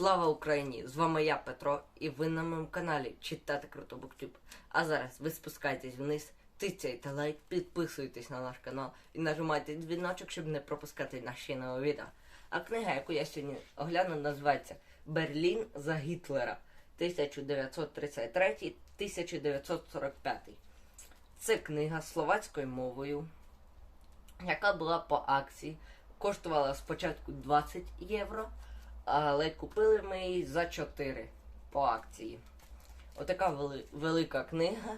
Слава Україні! З вами я, Петро, і ви на моєму каналі Читати Круто Буктюб. А зараз ви спускайтесь вниз, тицяйте лайк, підписуйтесь на наш канал і нажимайте дзвіночок, щоб не пропускати наші нові відео. А книга, яку я сьогодні огляну, називається Берлін за Гітлера 1933-1945. Це книга словацькою мовою, яка була по акції. Коштувала спочатку 20 євро, але купили ми її за 4 по акції. Отака вели- велика книга.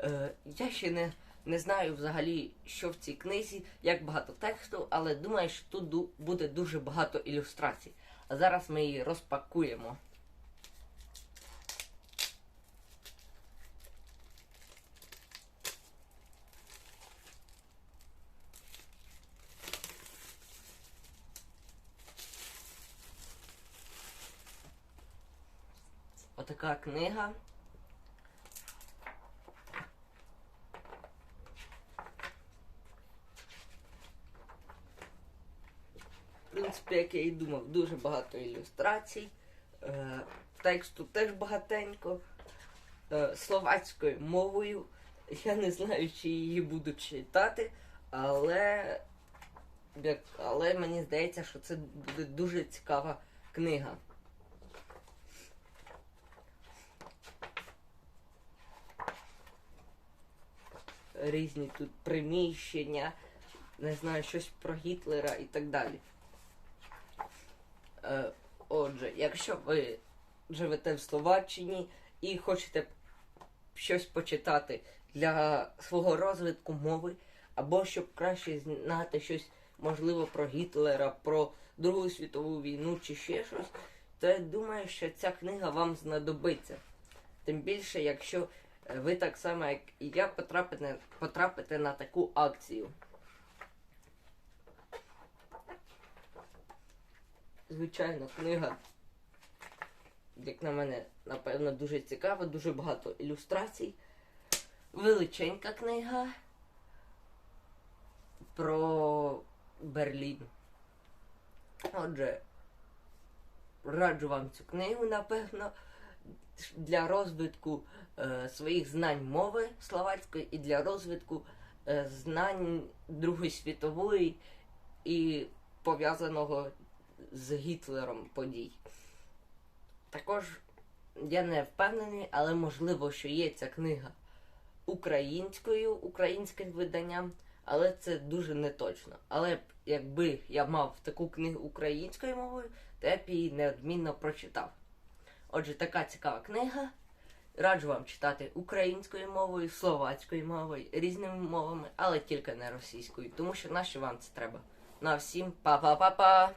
Е, я ще не, не знаю взагалі, що в цій книзі, як багато тексту, але думаю, що тут буде дуже багато ілюстрацій. А зараз ми її розпакуємо. Отака книга. В принципі, як я і думав, дуже багато ілюстрацій. Е, тексту теж багатенько. Е, словацькою мовою. Я не знаю, чи її буду читати, але, але мені здається, що це буде дуже цікава книга. Різні тут приміщення, не знаю, щось про Гітлера і так далі. Е, отже, якщо ви живете в Словаччині і хочете щось почитати для свого розвитку мови, або щоб краще знати щось можливо про Гітлера, про Другу світову війну чи ще щось, то я думаю, що ця книга вам знадобиться. Тим більше, якщо ви так само, як і я, потрапите, потрапите на таку акцію. Звичайно, книга, як на мене, напевно, дуже цікава, дуже багато ілюстрацій. Величенька книга про Берлін. Отже, раджу вам цю книгу, напевно, для розвитку е, своїх знань мови словацької і для розвитку е, знань Другої світової і пов'язаного з Гітлером подій. Також я не впевнений, але можливо, що є ця книга українською, українським виданням, але це дуже неточно. Але якби я мав таку книгу українською мовою, то я б її неодмінно прочитав. Отже, така цікава книга. Раджу вам читати українською мовою, словацькою мовою, різними мовами, але тільки не російською, тому що нащо вам це треба? На всім па-па-па-па!